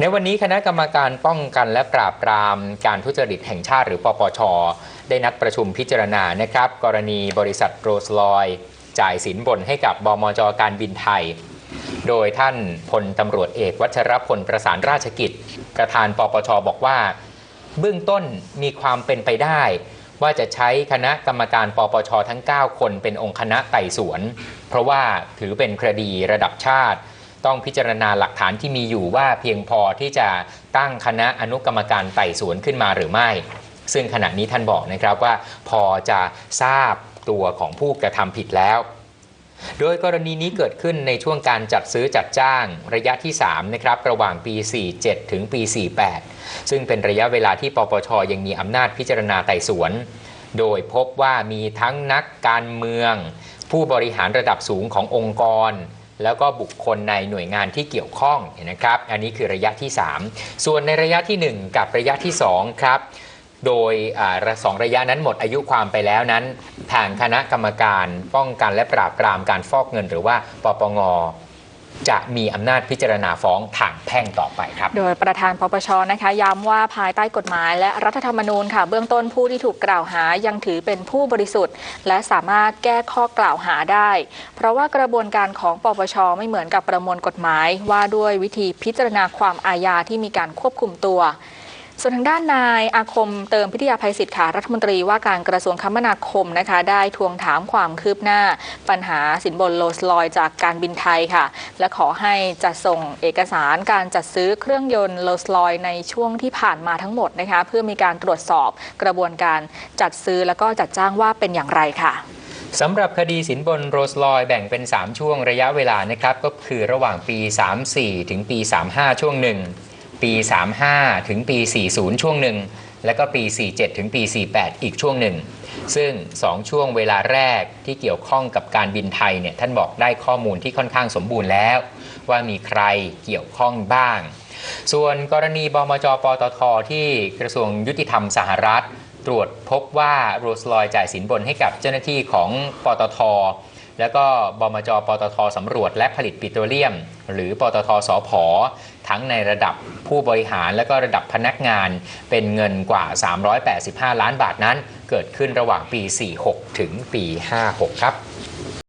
ในวันนี้คณะกรรมการป้องกันและปราบปรามการทุจริตแห่งชาติหรือปปช ได้นัดประชุมพิจารณานะครับ กรณีบริษัทโรสลอยจ่ายสินบนให้กับบมจการบินไทย โดยท่านพลตำรวจเอกวัชรพลประสานราชกิจ ประธานปปชบอกว่า เบื้องต้นมีความเป็นไปได้ ว่าจะใช้คณะกรรมการปปชทั้ง 9 คนเป็นองค์คณะไต่สวน เพราะว่าถือเป็นคดีระดับชาติ ต้องพิจารณาหลักฐานที่มีอยู่ว่าเพียงพอที่จะตั้งคณะอนุกรรมการไต่สวนขึ้นมาหรือไม่ ซึ่งขณะนี้ท่านบอกนะครับว่าพอจะทราบตัวของผู้กระทำผิดแล้วโดยกรณีนี้เกิดขึ้นในช่วงการจัดซื้อจัดจ้างระยะที่ 3 นะครับ ระหว่างปี 47 ถึงปี 48 ซึ่งเป็นระยะเวลาที่ปปชยังมีอำนาจพิจารณาไต่สวน โดยพบว่ามีทั้งนักการเมือง ผู้บริหารระดับสูงขององค์กร แล้วก็บุคคลในหน่วยงานที่เกี่ยวข้องนะครับ อันนี้คือระยะที่ 3 ส่วนในระยะทีหนึ่1 กับระยะที่ 2 ครับ โดยสองระยะนั้นหมดอายุความไปแล้วนั้นทางคณะกรรมการป้องกันและปราบปรามการฟอกเงิน หรือว่าปปง จะมีอำนาจพิจารณาฟ้องทางแพ่งต่อไปครับ โดยประธานปปชนะคะย้ำว่าภายใต้กฎหมายและรัฐธรรมนูญค่ะ เบื้องต้นผู้ที่ถูกกล่าวหายังถือเป็นผู้บริสุทธิ์ และสามารถแก้ข้อกล่าวหาได้ เพราะว่ากระบวนการของปปชไม่เหมือนกับประมวลกฎหมาย ว่าด้วยวิธีพิจารณาความอาญาที่มีการควบคุมตัว ส่วนทางด้านนายอาคมเติมพิทยาภัยศิษย์ค่ะรัฐมนตรีว่าการกระทรวงคมนาคมนะคะ ได้ทวงถามความคืบหน้า ปัญหาสินบนโลสลอยจากการบินไทยค่ะ และขอให้จัดส่งเอกสารการจัดซื้อเครื่องยนต์โลสลอยในช่วงที่ผ่านมาทั้งหมดนะคะ เพื่อมีการตรวจสอบกระบวนการจัดซื้อแล้วก็จัดจ้างว่าเป็นอย่างไรค่ะสำหรับคดีสินบนโรสลอยแบ่งเป็น 3 ช่วงระยะเวลานะครับ ก็คือระหว่างปี 34 ถึงปี 35 ช่วงหนึ่ง ปี 35 ถึงปี 40 ช่วงหนึ่ง และก็ปี 47 ถึงปี 48 อีกช่วงหนึ่ง ซึ่ง 2 ช่วงเวลาแรกที่เกี่ยวข้องกับการบินไทยเนี่ยท่านบอกได้ข้อมูลที่ค่อนข้างสมบูรณ์แล้ว ว่ามีใครเกี่ยวข้องบ้าง ส่วนกรณีบมจปตทที่กระทรวงยุติธรรมสหรัฐ ตรวจพบว่าโรสลอยจ่ายสินบนให้กับเจ้าหน้าที่ของปตท แล้วก็บมจปตทสำรวจและผลิตปิโตรเลียม หรือปตทสพทั้งในระดับผู้บริหารและก็ระดับพนักงานเป็นเงินกว่า 385 ล้านบาทนั้น เกิดขึ้นระหว่างปี 46 ถึงปี 56 ครับ